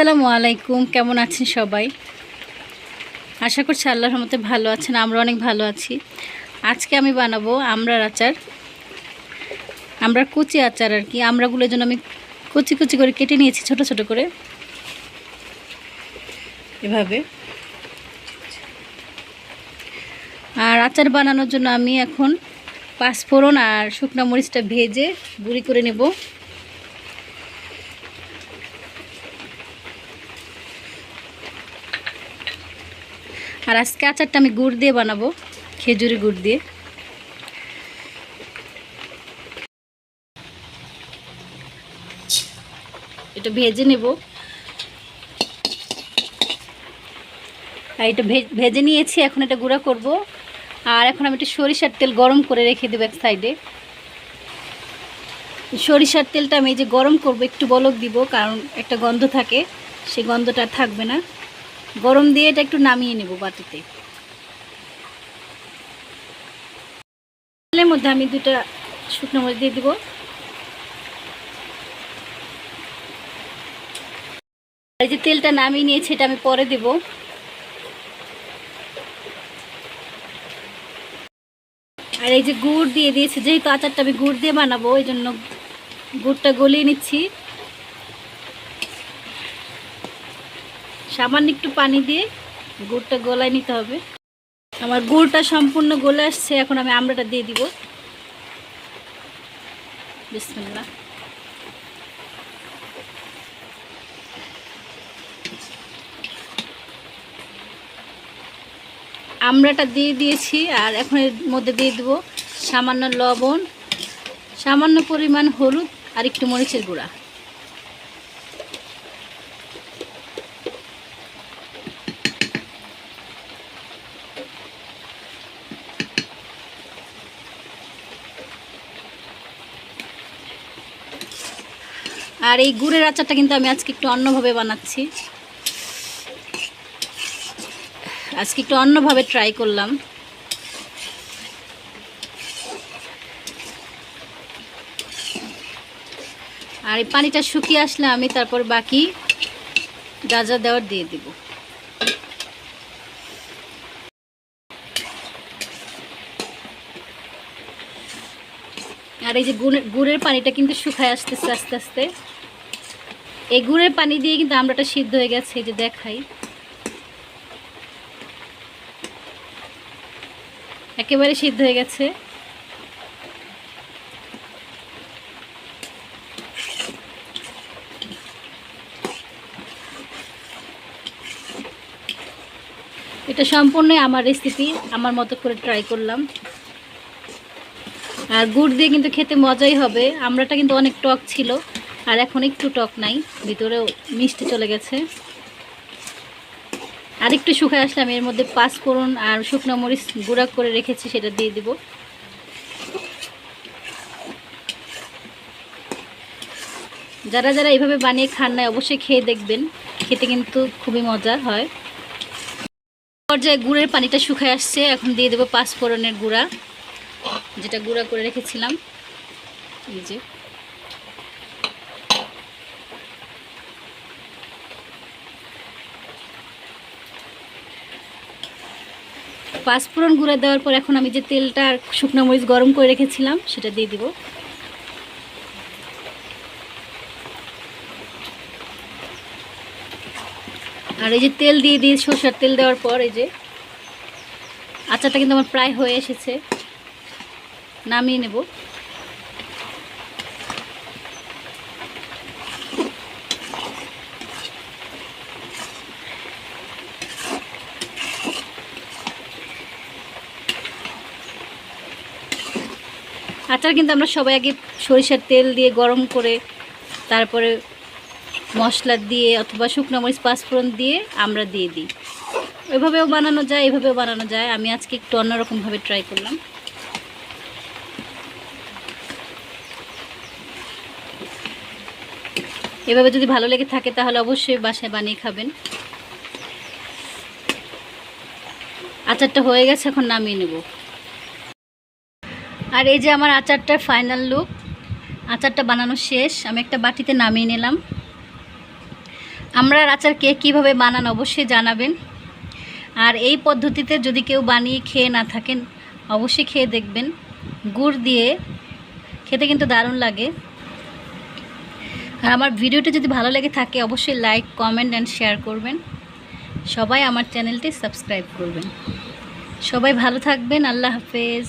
আসসালামু আলাইকুম, কেমন আছেন সবাই? আশা করছি আল্লাহর মতে ভালো আছেন, আমরা অনেক ভালো আছি। আজকে আমি বানাবো আমড়ার আচার, আমরার কুচি আচার আর কি। আমড়াগুলোর জন্য আমি কুচি কুচি করে কেটে নিয়েছি, ছোট ছোট করে। এভাবে। আর আচার বানানোর জন্য আমি এখন পাঁচফোড়ন আর শুকনো মরিচটা ভেজে গুঁড়ি করে নেব। আর আজকে আচারটা আমি গুড় দিয়ে বানাবো খেজুরি গুড় দিয়ে। এটা ভেজে নেব। আর এটা ভেজে নিয়েছি, এখন এটা গুঁড়া করব। আর এখন আমি একটু সরিষার তেল গরম করে রেখে দেবো এক সাইডে সরিষার তেলটা আমি এই যে গরম করব, একটু বলক দিব, কারণ একটা গন্ধ থাকে সেই গন্ধটা থাকবে না। গরম দিয়ে এটা একটু নামিয়ে নেব বাটিতে। তেলের মধ্যে আমি দুটা শুকনো মরিচ দিয়ে দিব। এই যে তেলটা নামিয়ে নিয়েছি, এটা আমি পরে দেব। আর এই যে গুড় দিয়ে দিয়েছি, যেহেতু আচারটা আমি গুড় দিয়ে বানাবো, এই জন্য গুড়টা গলিয়ে নিচ্ছি। সামান্য একটু পানি দিয়ে গুড়টা গলায় নিতে হবে। আমার গুড়টা সম্পূর্ণ গলে আসছে, এখন আমি আমড়াটা দিয়ে দিব। বিসমিল্লাহ। আমড়াটা দিয়ে দিয়েছি, আর এখন এর মধ্যে দিয়ে দেবো সামান্য লবণ, সামান্য পরিমাণ হলুদ আর একটু মরিচের গুঁড়া। আর এই গুড়ের আচারটা কিন্তু আমি আজকে একটু অন্যভাবে বানাচ্ছি। আজকে একটু অন্যভাবে ট্রাই করলাম। আর এই পানিটা শুকিয়ে আসলে আমি তারপর বাকি গাজা দেওয়ার দিয়ে দিব। আর এই যে গুড়ের পানিটা কিন্তু শুকায় আসতেছে আস্তে আস্তে। এই গুড়ের পানি দিয়ে কিন্তু আমরাটা সিদ্ধ হয়ে গেছে, এই যে দেখাই। একেবারে সিদ্ধ হয়ে গেছে। এটা সম্পূর্ণই আমার রেসিপি আমার মতো করে ট্রাই করলাম। আর গুড় দিয়ে কিন্তু খেতে মজাই হবে। আমরাটা কিন্তু অনেক টক ছিল, আর এখন একটু টক নাই, ভিতরেও মিষ্টি চলে গেছে। আর একটু শুকায় আসলে আমি এর মধ্যে পাঁচফোড়ন আর শুকনো মরিচ গুঁড়া করে রেখেছি, সেটা দিয়ে দিব। যারা যারা এইভাবে বানিয়ে খান না অবশ্যই খেয়ে দেখবেন। খেতে কিন্তু খুবই মজা হয়। পর্যায়ে গুড়ের পানিটা শুকায় আসছে, এখন দিয়ে দেবো পাঁচফোড়নের গুঁড়া। যেটা গুঁড়া করে রেখেছিলাম। এই যে। পাঁচফোড়ন গুঁড়া দেওয়ার পর এখন আমি যে তেলটা আর শুকনো মরিচ গরম করে রেখেছিলাম, সেটা দিয়ে দিব। আর এই যে তেল দিয়ে দিয়ে সর্ষার তেল দেওয়ার পর এই যে, আচারটা কিন্তু আমার প্রায় হয়ে এসেছে। নামিয়ে নেব। আচার কিন্তু আমরা সবাই আগে সরিষার তেল দিয়ে গরম করে, তারপরে মশলা দিয়ে অথবা শুকনো মরিচ, পাঁচফোড়ন দিয়ে আমরা দিয়ে দিই। ওইভাবেও বানানো যায়, এভাবেও বানানো যায়। আমি আজকে একটু অন্যরকমভাবে ট্রাই করলাম। এভাবে যদি ভালো লেগে থাকে তাহলে অবশ্যই বাসায় বানিয়ে খাবেন। আচারটা হয়ে গেছে, এখন নামিয়ে নেব। আর এই যে আমার আচারটার ফাইনাল লুক আচারটা বানানো শেষ, আমি একটা বাটিতে নামিয়ে নিলাম। আমরা আচার কে কীভাবে বানান অবশ্যই জানাবেন। আর এই পদ্ধতিতে যদি কেউ বানিয়ে খেয়ে না থাকেন, অবশ্যই খেয়ে দেখবেন। গুড় দিয়ে খেতে কিন্তু দারুণ লাগে। আর আমার ভিডিওটা যদি ভালো লেগে থাকে, অবশ্যই লাইক কমেন্ট অ্যান্ড শেয়ার করবেন। সবাই আমার চ্যানেলটি সাবস্ক্রাইব করবেন। সবাই ভালো থাকবেন, আল্লাহ হাফেজ।